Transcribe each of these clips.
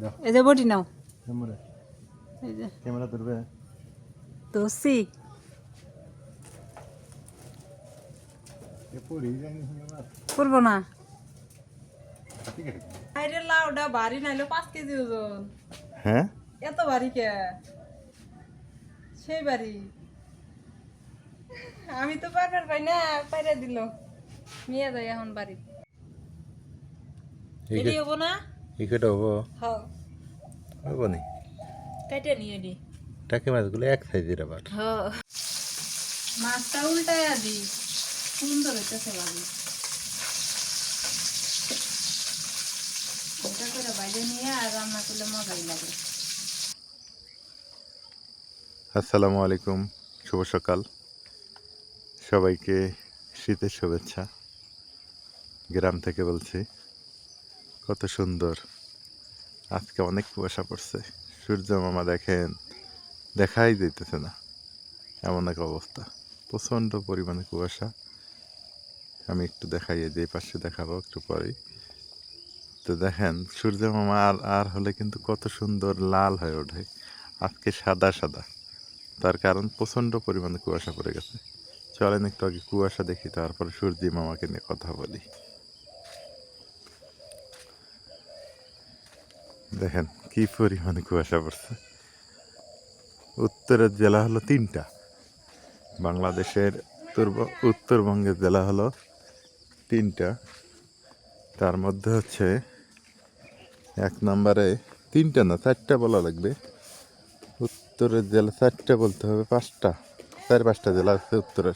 দাও। এই যে বটি নাও। ক্যামেরা। ধরবে। করব না। ঠিক আছে। আরে লাউডা ভারী নাইলে পাঁচ কেজি ওজন। হ্যাঁ? এত ভারী কে? সেই বাড়ি আমি তো পারবার পাই না পাইরা দিল। নিয়ে যাই এখন বাড়ি। হব না? ইকেটা হব। হ্যাঁ হব নি? কেটে নিয়ে দি। টাকি মাছগুলো এক সাইজের আবার। হ্যাঁ মাছটা উল্টায়া দি। সুন্দর হইতেছে বাড়ি এটা করে বাইরে নিয়ে আর রান্না করলে মজাই লাগে। আসসালামু আলাইকুম শুভ সকাল। সবাইকে শীতের শুভেচ্ছা। গ্রাম থেকে বলছি কত সুন্দর। আজকে অনেক কুয়াশা পড়ছে। সূর্য মামা দেখেন, দেখাই দিতেছে না। এমন এক অবস্থা। প্রচণ্ড পরিমাণে কুয়াশা। আমি একটু দেখাই যে পাশে দেখাবো একটু পরেই। তো দেখেন, সূর্য মামা আর আর হলে কিন্তু কত সুন্দর লাল হয়ে ওঠে। আজকে সাদা সাদা। তার কারণ প্রচণ্ড পরিমাণে কুয়াশা পড়ে গেছে। চলেন একটু আগে কুয়াশা দেখি, তারপরে সূর্যি মামাকে নিয়ে কথা বলি। দেখেন, কি পরিমাণে কুয়াশা পড়ছে। উত্তরের জেলা হলো তিনটা। বাংলাদেশের উত্তরব- উত্তরবঙ্গের জেলা হলো তিনটা। তার মধ্যে হচ্ছে, এক নম্বরে তিনটা না, চারটা বলা লাগবে। উত্তরের জেলা চারটে বলতে হবে, পাঁচটা। চার পাঁচটা জেলা আছে উত্তরের।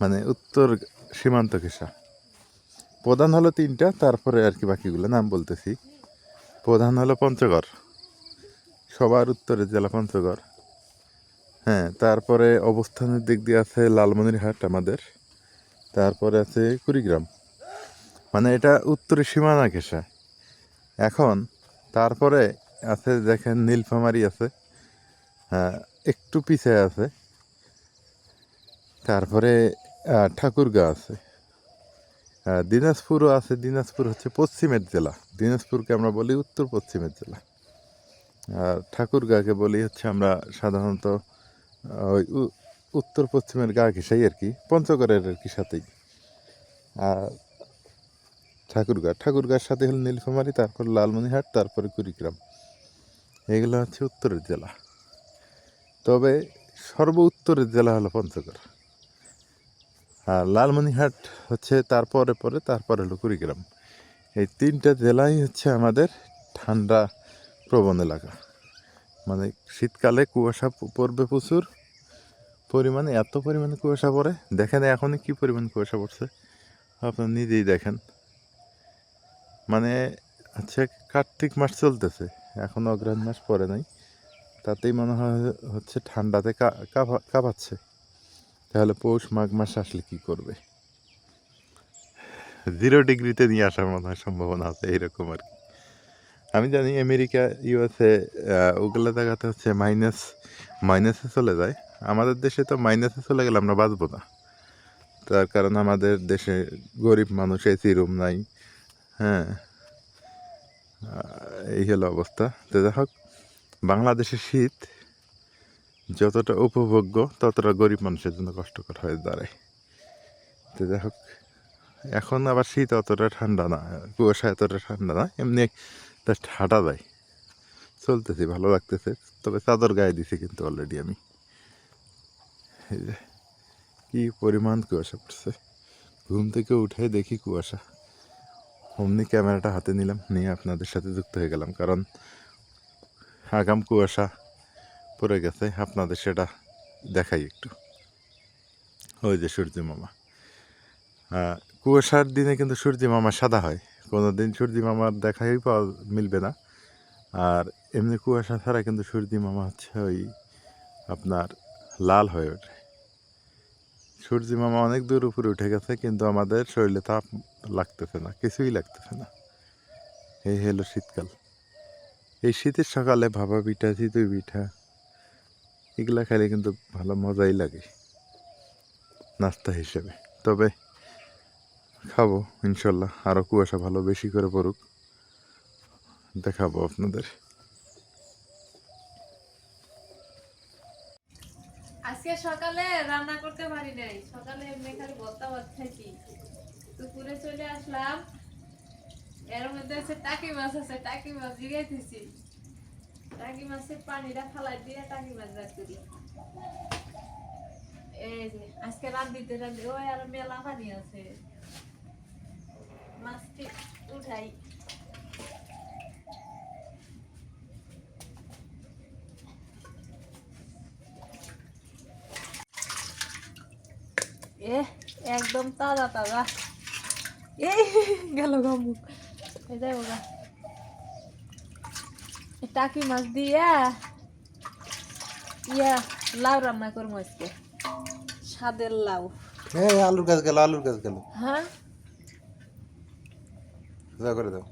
মানে উত্তর সীমান্ত ঘেঁষা। প্রধান হলো তিনটা, তারপরে আর কি বাকিগুলো নাম বলতেছি। প্রধান হলো পঞ্চগড়। সবার উত্তরের জেলা পঞ্চগড়। হ্যাঁ তারপরে অবস্থানের দিক দিয়ে আছে লালমনিরহাট আমাদের। তারপরে আছে কুড়িগ্রাম। মানে এটা উত্তরের সীমানা ঘেঁষা। এখন তারপরে আছে দেখেন নীলফামারি আছে। হ্যাঁ একটু পিছিয়ে আছে। তারপরে ঠাকুরগাঁ আছে। দিনাজপুরও আছে, দিনাজপুর হচ্ছে পশ্চিমের জেলা। দিনাজপুরকে আমরা বলি উত্তর পশ্চিমের জেলা। আর ঠাকুরগাঁকে বলি হচ্ছে আমরা সাধারণত ওই উত্তর পশ্চিমের গা ঘেসাই আর কি, পঞ্চগড়ের আর কি সাথেই। আর ঠাকুরগাঁ, ঠাকুরগাঁর সাথে হলো নীলফামারি, তারপর লালমনিরহাট, তারপরে কুড়িগ্রাম। এগুলো হচ্ছে উত্তরের জেলা। তবে সর্ব উত্তরের জেলা হলো পঞ্চগড়। আর লালমনিরহাট হচ্ছে তারপরে পরে তারপরে হলো কুড়িগ্রাম। এই তিনটা জেলাই হচ্ছে আমাদের ঠান্ডা, প্রবণ এলাকা। মানে শীতকালে কুয়াশা পড়বে প্রচুর। পরিমাণে এত পরিমাণে কুয়াশা পড়ে। দেখেন এখনই কি পরিমাণ কুয়াশা পড়ছে। আপনার নিজেই দেখেন। মানে হচ্ছে কার্তিক মাস চলতেছে। এখন অগ্রহণ মাস পরে নাই। তাতেই মনে হয় হচ্ছে ঠান্ডাতে কাঁপাচ্ছে। তাহলে পৌষ মাঘ মাস আসলে কি করবে? জিরো ডিগ্রিতে নিয়ে আসার মনে হয়, সম্ভাবনা আছে এইরকম আর কি। আমি জানি আমেরিকা ইউএসএ ওগুলো জায়গাতে হচ্ছে মাইনাস মাইনাসে চলে যায়। আমাদের দেশে তো মাইনাসে চলে গেলে আমরা বাঁচবো না। তার কারণ আমাদের দেশে গরিব মানুষ এসি রুম নাই। হ্যাঁ। এই হলো অবস্থা। তো যাই হোক বাংলাদেশের শীত যতটা উপভোগ্য, ততটা গরিব মানুষের জন্য কষ্টকর হয়ে দাঁড়ায়। তো যাই হোক, এখন আবার শীত অতটা ঠান্ডা না, কুয়াশা এতটা ঠান্ডা না, এমনি জাস্ট হাঁটা যায় চলতেছি, ভালো লাগতেছে, তবে চাদর গায়ে দিছি কিন্তু অলরেডি আমি। কি পরিমাণ কুয়াশা পড়ছে। ঘুম থেকে উঠে দেখি কুয়াশা। অমনি ক্যামেরাটা হাতে নিলাম, নিয়ে আপনাদের সাথে যুক্ত হয়ে গেলাম, কারণ আগাম কুয়াশা পড়ে গেছে আপনাদের সেটা দেখাই একটু। ওই যে সূর্য মামা। আহ, কুয়াশার দিনে কিন্তু সূর্য মামা সাদা হয়। কোনো দিন সূর্য মামার দেখাই পাওয়া মিলবে না। আর এমনি কুয়াশা ছাড়া কিন্তু সূর্য মামা হচ্ছে ওই আপনার লাল হয়ে ওঠে। সূর্য মামা অনেক দূর উপরে উঠে গেছে কিন্তু আমাদের শরীরে তাপ লাগতেছে না কিছুই লাগতেছে না। এই হলো শীতকাল। এই শীতের সকালে ভাবা পিঠা চিতই পিঠা এগুলা খেলে কিন্তু ভালো মজাই লাগে। নাস্তা হিসেবে। তবে খাব, ইনশাল্লাহ। আরও কুয়াশা ভালো বেশি করে পড়ুক। দেখাবো আপনাদের। আজকে সকালে রান্না করতে পারি নাই। সকালে এমনি খালি খাইছি। দুপুরে চলে আসলাম। এর মধ্যে আছে টাকি মাছ আছে, টাকি মাছ জিগাইতেছি। টাকি মাছের পানিটা ফালাই দিয়ে টাকি মাছ রাখ করি। এই যে, আজকে রান্ধিতে রান্ধি ওই আর মেলা পানি আছে। মাছটি উঠাই। এ, একদম তাজা তাজা। এই, গেল গামুক এই যাই এই টাকি মাছ দিয়া ইয়া লাউ রান্না করব আজকে স্বাদের লাউ এই আলুর গাছ গেল আলুর গাছ গেল হ্যাঁ যা করে দাও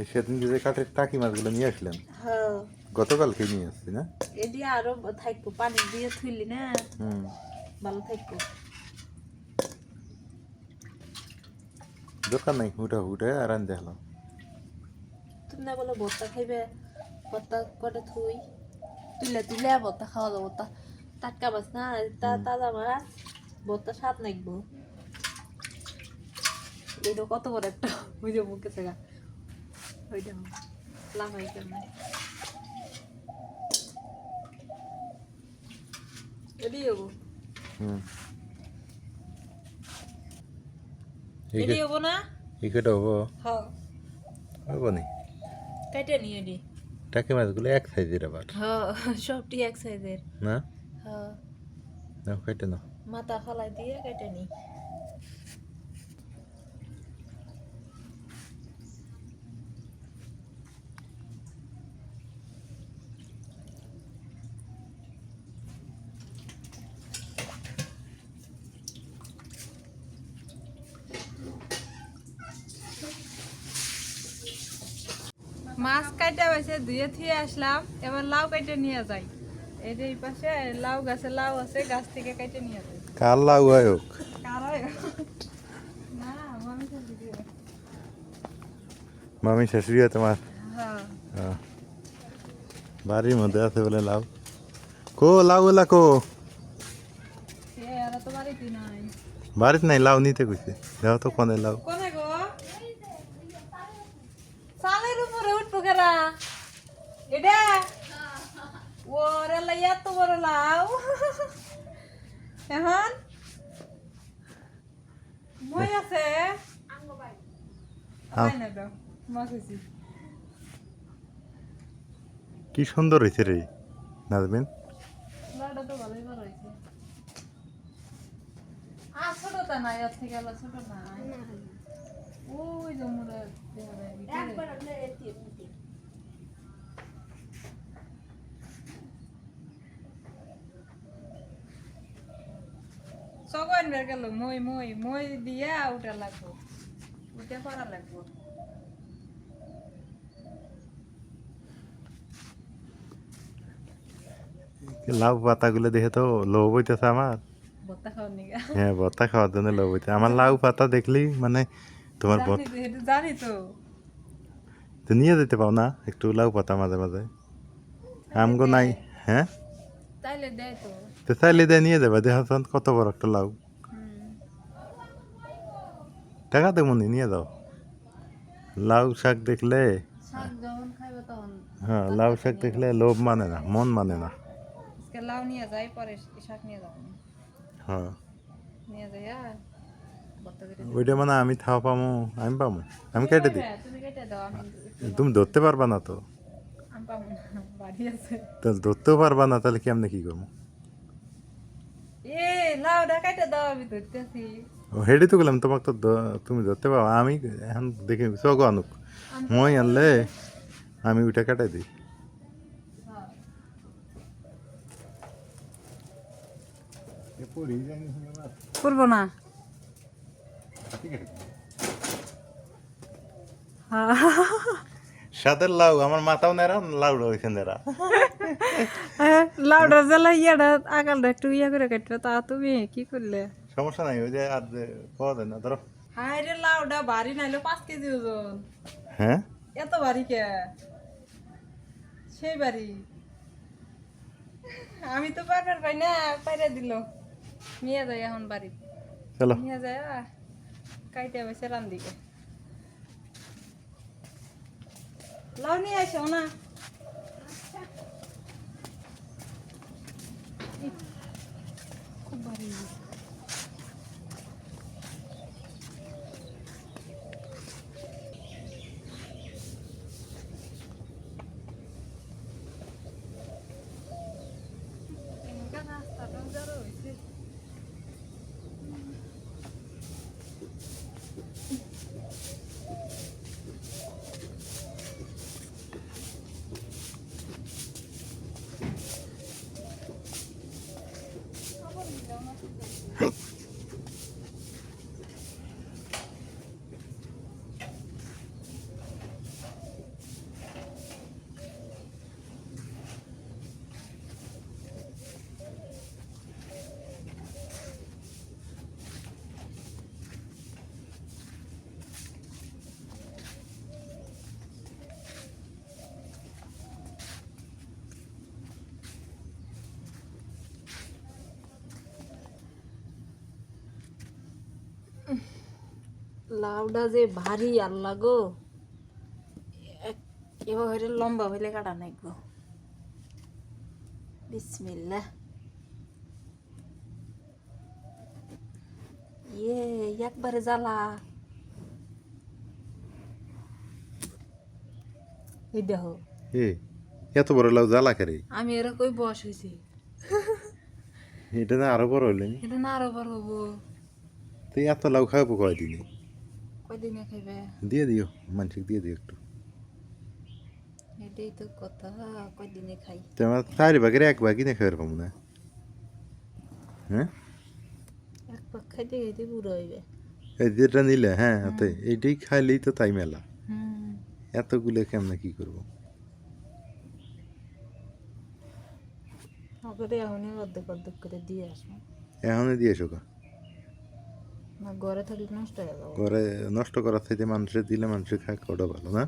এই সেদিন যে কাঠের টাকি মাছগুলো নিয়ে আসলাম হ্যাঁ গতকালকে নিয়ে আসছি না এদি আরও থাকব পানি দিয়ে থুইলি না হুম ভালো থাকব দরকার নাই হুটা হুটে আর আন দেখলাম তুমি না বলে ভর্তা খাইবে ভর্তা করে থুই তুলে তুলে ভর্তা খাওয়া যাব তা টাটকা মাছ না তা তাজা মাছ ভর্তা স্বাদ নাকবো এটা কত বড় একটা? ওই যে মুখে থাকা ওইটা লামাই কেমন এডি হব। হুম এডি হব না? ইকেটা হব। হ্যাঁ হব নি? কেটে নি এডি টাকি মাছগুলো এক সাইজের আবার। হ্যাঁ সবটি এক সাইজের। না? হ্যাঁ নাও কেটে নাও। মাথা ফলাই দিয়ে কেটে নি মাছ কাটা হয়েছে ধুয়ে থিয়ে আসলাম এবার লাউ কেটে নিয়ে যাই। এই যে এই পাশে লাউ গাছে লাউ আছে গাছ থেকে কেটে নিয়ে যাই। কার লাউ কারাই না মামি শাশুড়ি তোমার? হ্যাঁ। হ্যাঁ। বাড়ির মধ্যে আছে বলে লাউ। কো লাউ এলা কো। বাড়িতে নাই লাউ নিতে কইছে। দেখো তো কোনে লাউ কোনে গো সালের উপরে উঠবো কেরা এটা ওরে লাই এত বড় লাউ এখন মই আছে না কি সুন্দর হয়েছে রে নাজমিন লাউটা তো ভালোই বড় হয়েছে আর ছোটটা নাই ওর থেকে আলাদা ছোট নাই ওই জমুরা সগন বের গেল মই মই মই দিয়া উঠা লাগবো উঠে পড়া লাগবো লাউ পাতাগুলো দেখে তো লোভ হইতেছে আমার হ্যাঁ ভর্তা খাওয়ার জন্য লোভ হইতে আমার লাউ পাতা দেখলেই মানে তোমার জানি তো নিয়ে যেতে পাও না একটু লাউ পাতা মাঝে মাঝে আমগো নাই হ্যাঁ তাইলে দেয় তো তো চাইলে দিয়ে নিয়ে যাবে দেখ তো কত বড় একটা লাউ টাকা দেবো নিয়ে যাও লাউ শাক দেখলে হ্যাঁ লাউ শাক দেখলে লোভ মানে না মন মানে না লাউ নিয়ে যাই পরে শাক নিয়ে যাব হ্যাঁ নিয়ে যাই আর ওইটা মানে আমি থাও পামো আমি পামো আমি কেটে দিই তুমি আমি ধরতে পারবা না তো আমি তাহলে ধরতেও পারবা না তাহলে কেমনে কি করব এ লাউটা কেটে দাও আমি ধরতেছি। ও তো গেলাম তোমাকে তো তুমি ধরতে পারো। আমি এখন দেখি চক আনুক। মই আনলে আমি ওইটা কাটাই দিই। করব না সাদের লাউ আমার মাথাও নেরা লাউ রয়েছে নেরা লাউডার জ্বালা ইয়াটা আগালটা একটু ইয়া করে কাটলো তা তুমি কি করলে? সমস্যা নাই ওই যে আর পাওয়া যায় না ধরো। হায় রে লাউডা ভারী নাইলো পাঁচ কেজি ওজন। হ্যাঁ? এত ভারী কে? সেই বাড়ি আমি তো পারবার পাই না পাইরা দিল। নিয়ে যাই এখন বাড়ি। চলো। নিয়ে যায় কাইতে বেছে রান্দিকে। লাউ নিয়ে আসো না খুব ভারী লাউডা যে ভারী আল্লাহ গো। এভাবে লম্বা হইলে কাটা নাই গো। বিসমিল্লা ইয়ে একবারে জ্বালা। এই দেখো। এত বড় লাউ জ্বালা করে? আমি এরা কই বস হয়েছি এটা না আরও বড় হইলে নি? এটা না আরও বড় হব। তো এত লাউ খাব কয়দিনে? কয়দিনে খাইবে? দিয়ে দিও মানুষকে দিয়ে দিও একটু। এটাই তো কথা কয়দিনে খাই? তো আমার চারি ভাগের এক ভাগই না খাবার পাবো না। হ্যাঁ? এক পাক খাইতে খাইতে বুড়ো হইবে। এই যেটা নিলে হ্যাঁ তো এইটাই খাইলেই তো তাই মেলা। এতগুলো কেমনে কি করব? আগরে এখনই অর্ধেক অর্ধেক করে দিয়ে আসব এখনই দিয়ে। না ঘরে থাকলে নষ্ট হয়ে যাব ঘরে নষ্ট করার থেকে মানুষের দিলে মানুষের খায় ওটা ভালো না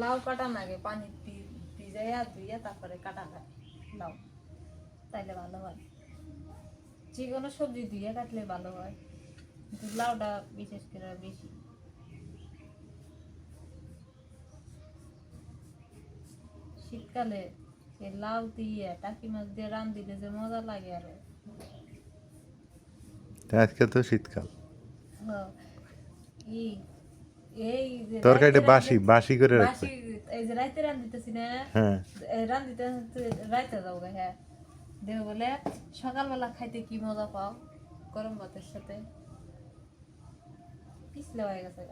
লাউ কাটা নাগে পানি ভিজাইয়া ধুইয়া তারপরে কাটা হয় লাউ তাইলে ভালো হয় যে কোনো সবজি ধুইয়া কাটলে ভালো হয় কিন্তু লাউটা বিশেষ করে বেশি শীতকালে এই লাউ দিয়ে টাকি মাছ দিয়ে রান দিলে যে মজা লাগে আরও। আজকে তো শীতকাল। হ্যাঁ। এই তরকারিটা বাসি বাসি করে এই যে রাইতে রান্ধিতেছি না হ্যাঁ। এই রান্ধিতে রাইতে যাও হ্যাঁ। দেহ বলে সকালবেলা খাইতে কি মজা পাও? গরম ভাতের সাথে। পিছলে হয়ে গেছে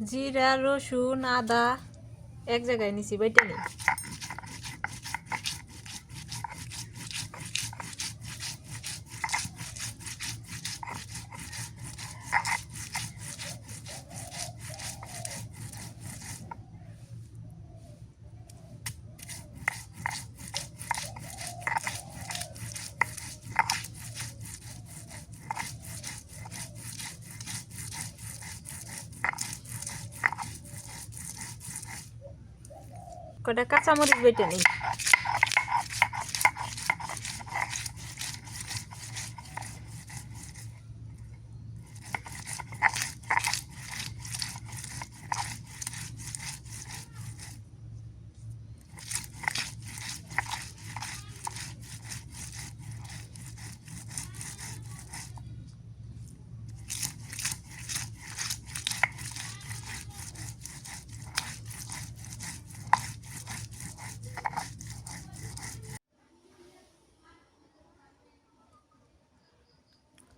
জিরা রসুন আদা এক জায়গায় নিছি বেটে নেই। কটা কাঁচামরিচ বেটে নেই?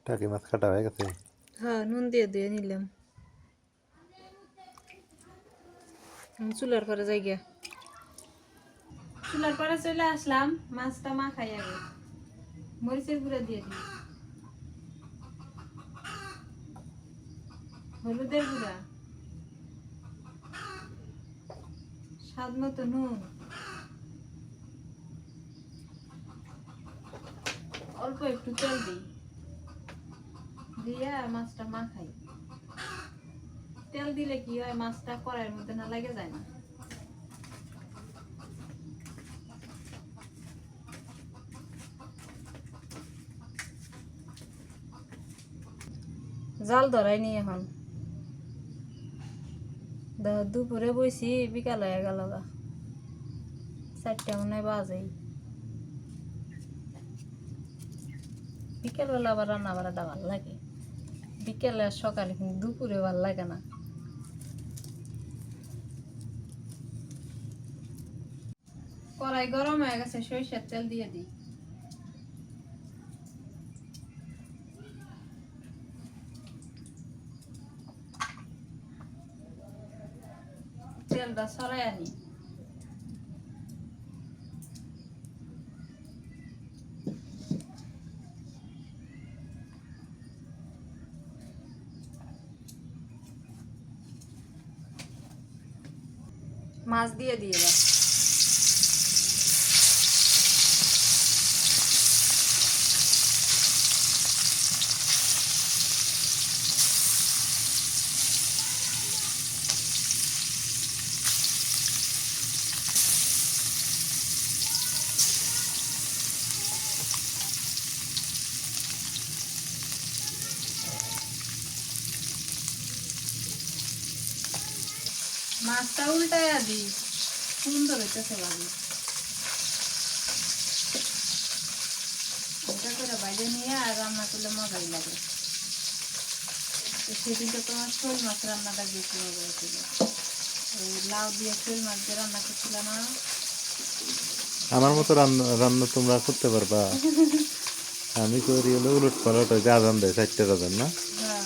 টাকি মাছ কাটা হয়ে গেছে। হ্যাঁ নুন দিয়ে দিয়ে নিলাম। চুলার পরে যাই গিয়া। চুলার পরে চলে আসলাম মাছটা মা খাই আগে। মরিচের গুঁড়া দিয়ে দিই। হলুদের গুঁড়া। স্বাদ মতো নুন। অল্প একটু তেল দিই। দিয়ে মাছটা মাখাই। তেল দিলে কি হয়, মাছটা কড়াইয়ের মধ্যে না লেগে যায় না। জাল ধরাই নি এখন। দুপুরে বইছি, বিকাল হয়ে গেল গা। চারটা মনে বাজেই। বিকেলবেলা আবার রান্না বাড়াটা ভালো লাগে। বিকেলে আর সকালে কিন্তু দুপুরে ভালো লাগে না। কড়াই গরম হয়ে গেছে, সরিষার তেল দিয়ে দিই। তেলটা সরাই আনি মাছ দিয়ে দিয়ে এবার মাছটা উল্টাইয়া দিই হইতেছে এটা করে বাইরে নিয়ে আর রান্না করলে মজাই লাগে। তোমার শোল মাছ রান্নাটা বেশি মজা হয়েছিল। ওই লাউ দিয়ে শোল মাছ দিয়ে রান্না করছিল না আমার মতো রান্না রান্না তোমরা করতে পারবা। আমি করি হলো উলট পালট যে আজান দেয় চারটে আজান না হ্যাঁ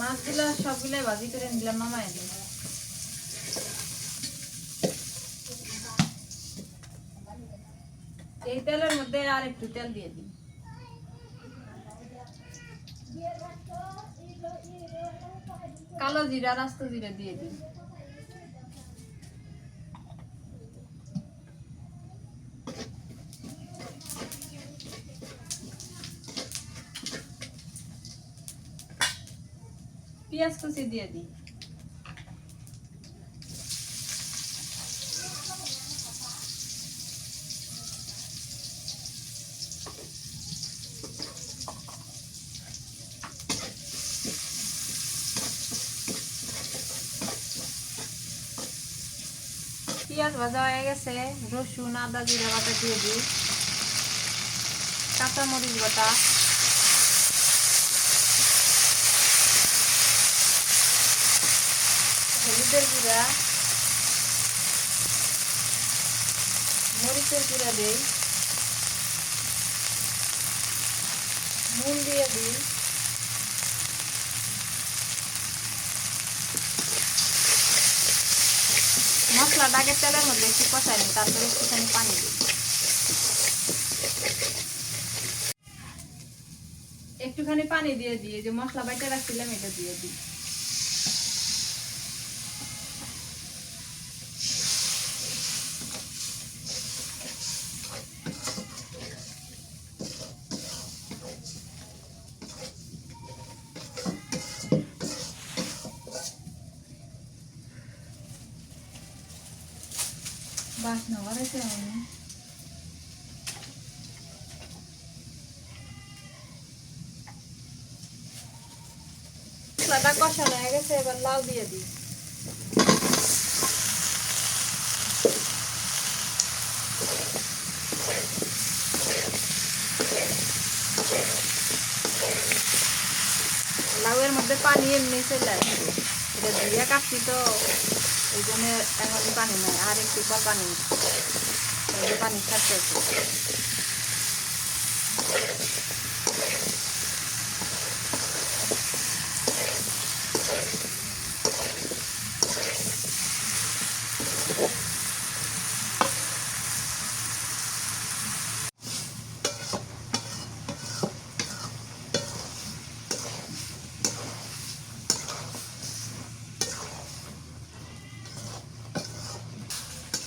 মাছগুলো সবগুলো ভাজি এই তেলের মধ্যে আর একটু তেল দিয়ে দিই। কালো জিরা, রাস্ত জিরা দিয়ে দিই। পেঁয়াজ কুচি দিয়ে দিই। পেঁয়াজ ভাজা হয়ে গেছে, রসুন, আদা, জিরা বাটা দিয়ে দিই। কাঁচামরিচ বাটা। হলুদের গুঁড়া। মরিচের গুঁড়া দিই। নুন দিয়ে দিই। মশলাটা আগে তেলের মধ্যে একটু কষাই নিই, তারপরে একটুখানি পানি দিই। একটুখানি পানি দিয়ে দিয়ে যে মশলা বাইটে রাখছিলাম, এটা দিয়ে দিই। এবার লাউ লাউয়ের মধ্যে পানি এমনি চলে এটা দিয়ে কাটছি তো। এই জন্য এখন পানি নেই আর একটু পর পানি পানি ছাড়তে আছে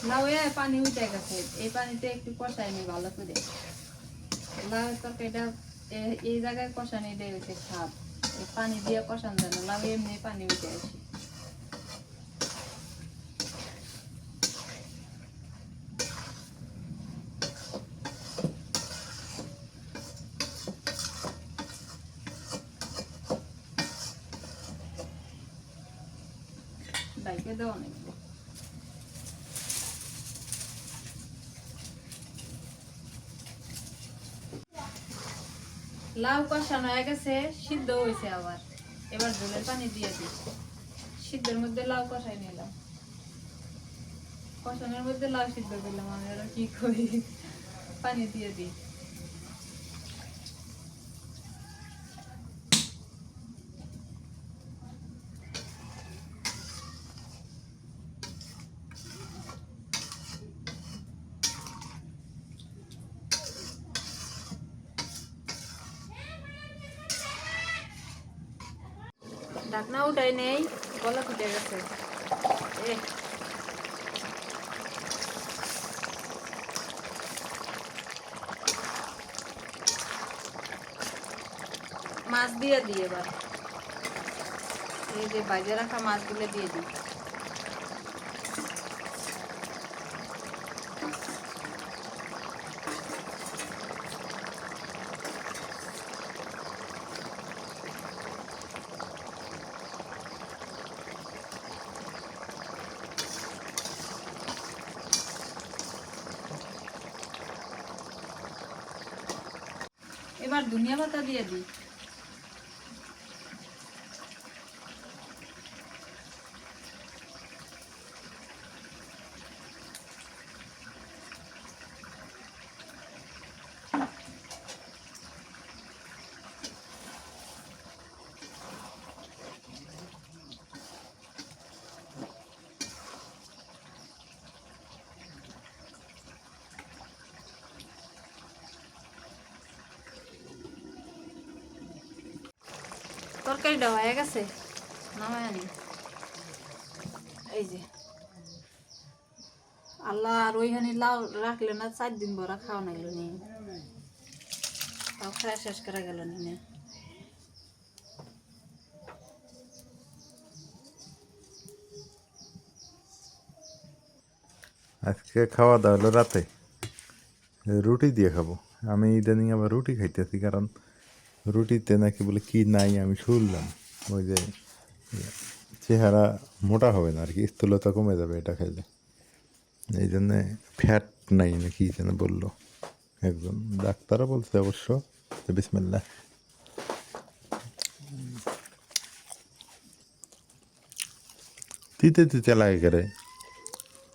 লাউ এ পানি উঠে গেছে। এই পানিতে একটু কষাই নি ভালো করে। লাউ তরকারিটা এই জায়গায় কষানি দিয়ে খাপ পানি দিয়ে কষান যায় লাউ এমনি পানি উঠে আসে। ডাইকে দেওয়া নেই। লাউ কষানো হয়ে গেছে, সিদ্ধ হয়েছে আবার। এবার ঝোলের পানি দিয়ে দিই। সিদ্ধের মধ্যে লাউ কষাই নিলাম। কষানোর মধ্যে লাউ সিদ্ধ করলাম আমি আর কি করি? পানি দিয়ে দিই। ঢাকনা উঠাই নেই গলা ফুটে গেছে এ মাছ দিয়ে দিই এবার এই যে বাজে রাখা মাছগুলো দিয়ে দিই এবার ধনিয়া পাতা দিয়ে দিই। তরকারিটা হয়ে গেছে। নামায় আনি এই যে। আল্লাহ আর ওইখানে লাউ রাখলে না চার দিন বড় খাওয়া নাইলো নি। তাও খাওয়া শেষ করা গেল নি। আজকে খাওয়া দাওয়া হলো রাতে। রুটি দিয়ে খাব। আমি ইদানিং আবার রুটি খাইতেছি কারণ রুটিতে নাকি বলে কি নাই আমি শুনলাম। ওই যে চেহারা মোটা হবে না আর কি স্থূলতা কমে যাবে এটা খাইলে। এই জন্যে ফ্যাট নাই নাকি যেন বলল একজন। ডাক্তারও বলছে অবশ্য বিসমিল্লা তিতে তিতে লাগে করে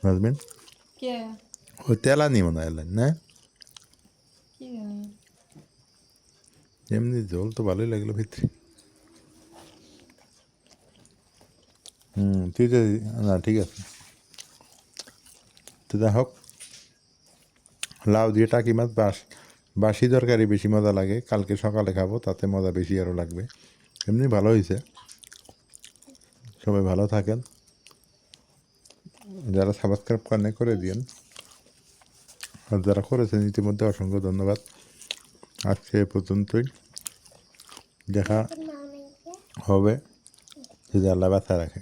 হাজবেন্ড কে? ওই তেলানি মনে হয় না কি জানি এমনি জল তো ভালোই লাগল ভিতরে। হুম ঠিক আছে না, ঠিক আছে। তো যা হোক, লাউ দিয়ে টাকি মাছ বাস বাসি তরকারি বেশি মজা লাগে। কালকে সকালে খাব, তাতে মজা বেশি আরও লাগবে। এমনি ভালো হয়েছে। সবাই ভালো থাকেন। যারা সাবস্ক্রাইব করেন, করে দিন আর যারা করেছেন, ইতিমধ্যে অসংখ্য ধন্যবাদ। আজকে এ পর্যন্তই। দেখা হবে যদি আল্লাহ বাঁচা রাখে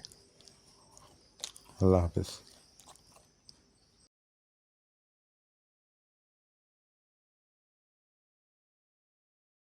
আল্লাহ হাফেজ